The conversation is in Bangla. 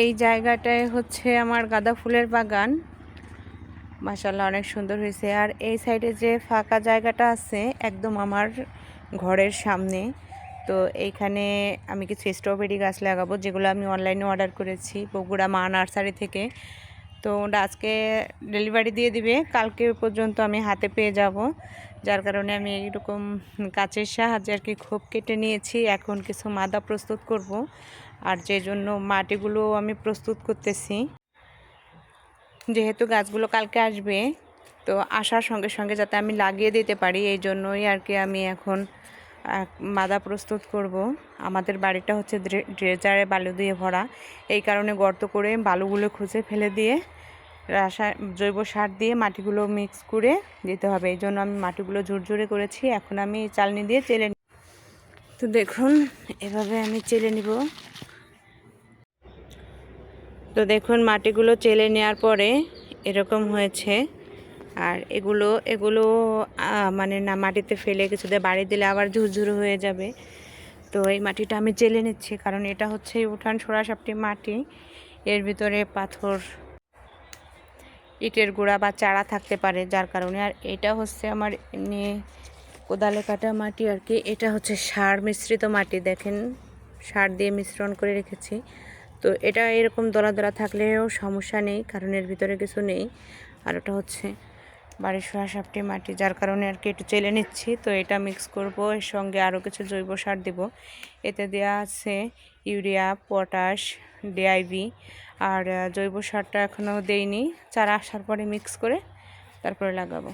এই জায়গাটায় হচ্ছে আমার গাঁদা ফুলের বাগান। মাসাল্লাহ অনেক সুন্দর হয়েছে। আর এই সাইডে যে ফাঁকা জায়গাটা আছে, একদম আমার ঘরের সামনে। তো এইখানে আমি কিছু স্ট্রবেরি গাছ লাগাবো, যেগুলো আমি অনলাইনে অর্ডার করেছি, বগুড়া মা নার্সারি থেকে। তো ওটা আজকে ডেলিভারি দিয়ে দিবে। কালকে পর্যন্ত আমি হাতে পেয়ে যাব। যার কারণে আমি এইরকম কাচের সাহায্যে আর কি খোপ কেটে নিয়েছি। এখন কিছু মাদা প্রস্তুত করব। আর যে জন্য মাটিগুলো আমি প্রস্তুত করতেছি, যেহেতু গাছগুলো কালকে আসবে, তো আসার সঙ্গে সঙ্গে যাতে আমি লাগিয়ে দিতে পারি, এই জন্যই আর কি আমি এখন মাদা প্রস্তুত করব। আমাদের বাড়িটা হচ্ছে ড্রে- ড্রেজারে বালু দিয়ে ভরা। এই কারণে গর্ত করে বালুগুলো খুঁজে ফেলে দিয়ে রাসা জৈব সার দিয়ে মাটিগুলো মিক্স করে দিতে হবে। এই জন্য আমি মাটিগুলো ঝুরঝুরে করেছি। এখন আমি চালনি দিয়ে চেলে তো দেখুন, এভাবে আমি চেলে নিব। তো দেখুন, মাটিগুলো চেলে নেওয়ার পরে এরকম হয়েছে। আর এগুলো এগুলো মানে না, মাটিতে ফেলে কিছুতে বাড়ি দিলে আবার ঝুরঝুরো হয়ে যাবে। তো এই মাটিটা আমি চেলে নিচ্ছি, কারণ এটা হচ্ছে উঠান সরাসাপটি মাটি। এর ভিতরে পাথর, ইটের গুঁড়া বা চারা থাকতে পারে যার কারণে। আর এটা হচ্ছে আমার এমনি কোদালে কাটা মাটি আর কি। এটা হচ্ছে সার মিশ্রিত মাটি, দেখেন। সার দিয়ে মিশ্রণ করে রেখেছি। তো এটা এরকম দলা দলা থাকলেও সমস্যা নেই, কারণ এর ভিতরে কিছু নেই। আর ওটা হচ্ছে বাড়ির সোয়াসাপটি মাটি, যার কারণে আর কি একটু চেলে নিচ্ছি। তো এটা মিক্স করব, এর সঙ্গে আরও কিছু জৈব সার দেব। এতে দেওয়া আছে ইউরিয়া, পটাশ ডিআইবি আর জৈব সারটা এখনও দেইনি। চারা আসার পরে মিক্স করে তারপরে লাগাবো।